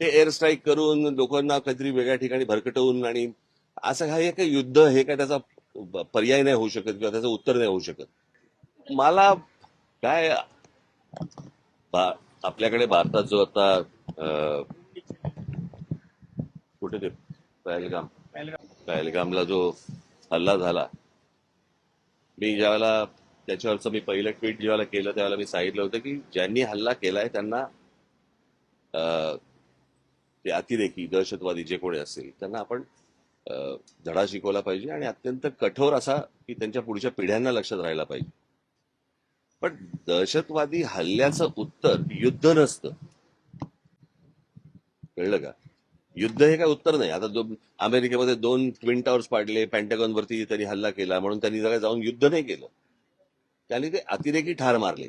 ते air strike करून लोकांना काहीतरी वेगळ्या ठिकाणी भरकटवून आणि असं हा हे काही युद्ध हे काय त्याचा पर्याय नाही होऊ शकत किंवा त्याचं उत्तर नाही होऊ शकत. मला काय आपल्याकडे भारतात जो आता कुठे ते? पहलगाम. पहलगामला जो हल्ला झाला. मी ज्यावेळेला त्याच्यावरचं मी पहिलं ट्विट ज्यावेळेला केलं त्यावेळेला मी सांगितलं होतं की ज्यांनी हल्ला केलाय त्यांना ते अतिरेकी दहशतवादी जे कोणी असतील त्यांना आपण धडा शिकवला पाहिजे आणि अत्यंत कठोर असा की त्यांच्या पुढच्या पिढ्यांना लक्षात राहायला पाहिजे. पण दहशतवादी हल्ल्याचं उत्तर युद्ध नसतं. कळलं का? युद्ध हे काय उत्तर नाही. आता दो, अमेरिकेमध्ये दोन ट्विन टॉवर्स पाडले पेंटागॉन वरती त्यांनी हल्ला केला म्हणून त्यांनी जरा जाऊन युद्ध नाही केलं. त्यांनी ते अतिरेकी ठार मारले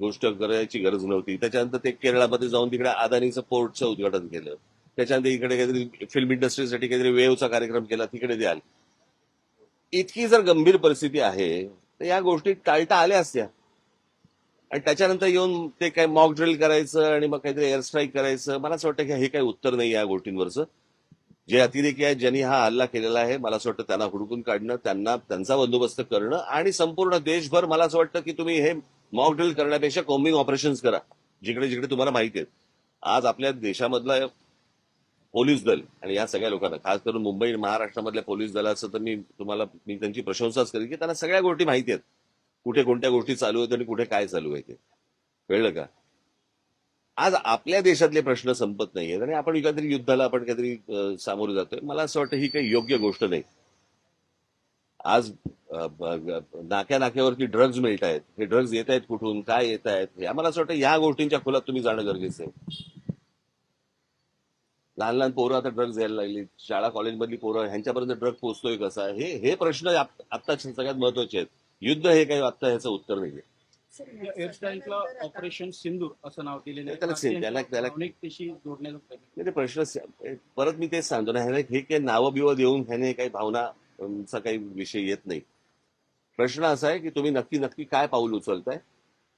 गोष्ट करायची गरज नव्हती. त्याच्यानंतर ते केरळामध्ये जाऊन तिकडे अदानीचं पोर्टचं उद्घाटन केलं. त्याच्यानंतर इकडे काहीतरी फिल्म इंडस्ट्रीसाठी काहीतरी वेवचा कार्यक्रम केला तिकडे द्याल इतकी जर गंभीर परिस्थिती आहे तर या गोष्टी टाळता आल्या असत्या. आणि त्याच्यानंतर येऊन ते काय मॉक ड्रिल करायचं आणि मग काहीतरी एअर स्ट्राईक करायचं मला असं वाटतं की हे काही उत्तर नाही या गोष्टींवरचं. जे अतिरेकी आहेत ज्यांनी हा हल्ला केलेला आहे मला असं वाटतं त्यांना हुडकून काढणं त्यांना त्यांचा बंदोबस्त करणं आणि संपूर्ण देशभर मला असं वाटतं की तुम्ही हे मॉक ड्रिल करण्यापेक्षा कॉम्बिंग ऑपरेशन करा. जिकडे जिकडे तुम्हाला माहिती आहेत आज आपल्या देशामधला पोलीस दल आणि या सगळ्या लोकांना खास करून मुंबई महाराष्ट्रामधल्या पोलीस दलाचं तर मी तुम्हाला मी त्यांची प्रशंसाच करेन की त्यांना सगळ्या गोष्टी माहिती आहेत. कुठे कोणत्या गोष्टी चालू आहेत आणि कुठे काय चालू आहे ते. कळलं का? आज आपल्या देशातले प्रश्न संपत नाहीयेत आणि आपण काहीतरी युद्धाला आपण काहीतरी अं, सामोरे जातोय. मला असं वाटतं ही काही योग्य गोष्ट नाही. आज नाक्या नाक्यावरती ड्रग्ज मिळत आहेत. हे ड्रग्ज येत आहेत कुठून? काय येत आहेत? हे आम्हाला असं वाटतं ह्या गोष्टींच्या खोलात तुम्ही जाणं गरजेचं आहे. लहान लहान पोरं आता ड्रग्ज यायला लागली. शाळा कॉलेजमधली पोरं ह्यांच्यापर्यंत ड्रग पोहोचतोय कसा? हे हे प्रश्न आत्ता सगळ्यात महत्त्वाचे आहेत. युद्ध हे काही आत्ता ह्याचं उत्तर नाहीये ऑपरेशन सिंदूर असं नाव दिलेलं आहे. त्याला प्रश्न परत मी तेच सांगतो ना ह्याने हे काही नावं बिवं देऊन ह्याने काही भावना अम, चा काही विषय येत नाही. प्रश्न असा आहे की तुम्ही नक्की नक्की काय पाऊल उचलताय?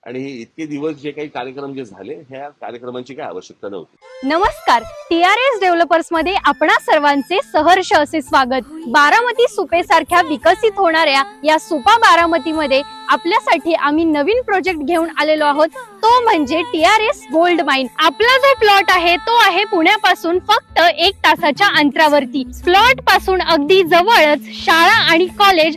आणि हे इतके दिवस जे काही कार्यक्रम जे झाले ह्या कार्यक्रमांची काय आवश्यकता नव्हती. नमस्कार. टी आर एस डेव्हलपर्समध्ये आपणा सर्वांचे सहर्ष असे स्वागत. बारामती सुपे सारख्या विकसित होणाऱ्या या सुपा बारामती मध्ये आपल्यासाठी आम्ही नवीन प्रोजेक्ट घेऊन आलेलो आहोत. तो म्हणजे T R S gold mine आपला जो प्लॉट आहे तो आहे पुण्यापासून फक्त एक तासाच्या अंतरावरती. प्लॉटपासून अगदी जवळच शाळा आणि college